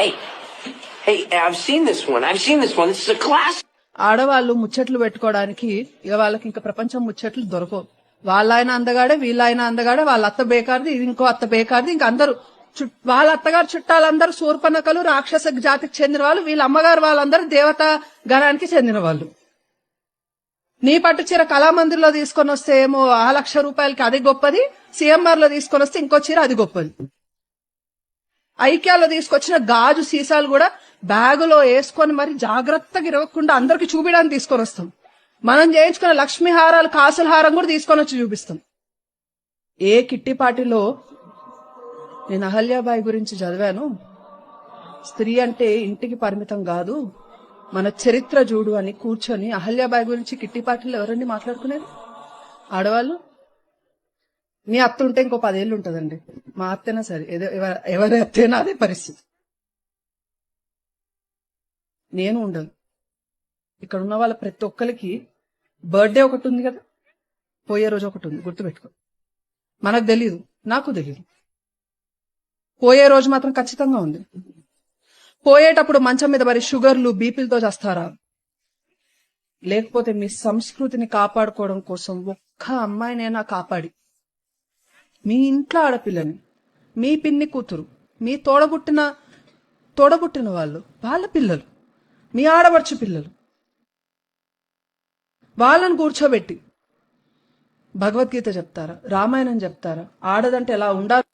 Hey, hey, I've seen this one. I've seen this one. This is a class. ఆడవాళ్ళు ముచ్చట్లు పెట్టుకోవడానికి ఇక వాళ్ళకి ఇంకా ప్రపంచం ముచ్చట్లు దొరకవు వాళ్ళ ఆయన అందగాడే వీళ్ళ ఆయన అందగాడే వాళ్ళ అత్త బేకారిది ఇది ఇంకో అత్త బేకారిది ఇంక అందరూ వాళ్ళ అత్తగారు చుట్టాలందరూ శూర్పణకలు రాక్షస జాతికి చెందిన వాళ్ళు వీళ్ళ అమ్మగారు వాళ్ళందరూ దేవత గణానికి చెందిన వాళ్ళు నీ పట్టు చీర కళామందిర్లో తీసుకొని వస్తే ఏమో ఆ లక్ష రూపాయలకి అది గొప్పది సిఎంఆర్లో తీసుకొని వస్తే ఇంకో చీర అది గొప్పది ఐక్యాలో తీసుకొచ్చిన గాజు సీసాలు కూడా బ్యాగులో వేసుకొని మరి జాగ్రత్తగా ఇరవకుండా అందరికి చూపించడానికి తీసుకొని వస్తాం. మనం చేయించుకున్న లక్ష్మీ హారాలు కాసుల హారం కూడా తీసుకొని వచ్చి చూపిస్తాం. ఏ కిట్టి పార్టీలో నేను అహల్యాబాయి గురించి చదివాను? స్త్రీ అంటే ఇంటికి పరిమితం కాదు మన చరిత్ర చూడు అని కూర్చొని అహల్యాబాయి గురించి కిట్టి పార్టీలో ఎవరండి మాట్లాడుకునేది? ఆడవాళ్ళు? మీ అత్త ఉంటే ఇంకో పదేళ్ళు ఉంటుందండి. మా అత్తైనా సరే ఏదో ఎవరి అత్తైనా అదే పరిస్థితి. నేను ఉండను. ఇక్కడ ఉన్న వాళ్ళ ప్రతి ఒక్కరికి బర్త్డే ఒకటి ఉంది కదా? పోయే రోజు ఒకటి ఉంది గుర్తుపెట్టుకో. మనకు తెలియదు నాకు తెలియదు పోయే రోజు మాత్రం ఖచ్చితంగా ఉంది. పోయేటప్పుడు మంచం మీద మరి షుగర్లు బీపీలతో చేస్తారా? లేకపోతే మీ సంస్కృతిని కాపాడుకోవడం కోసం ఒక్క అమ్మాయినైనా కాపాడి. మీ ఇంట్లో ఆడపిల్లని మీ పిన్ని కూతురు మీ తోడబుట్టిన తోడబుట్టిన వాళ్ళు వాళ్ళ పిల్లలు మీ ఆడబడుచు పిల్లలు. వాళ్ళని కూర్చోబెట్టి భగవద్గీత చెప్తారా రామాయణం చెప్తారా ఆడదంటే ఎలా ఉండాలి?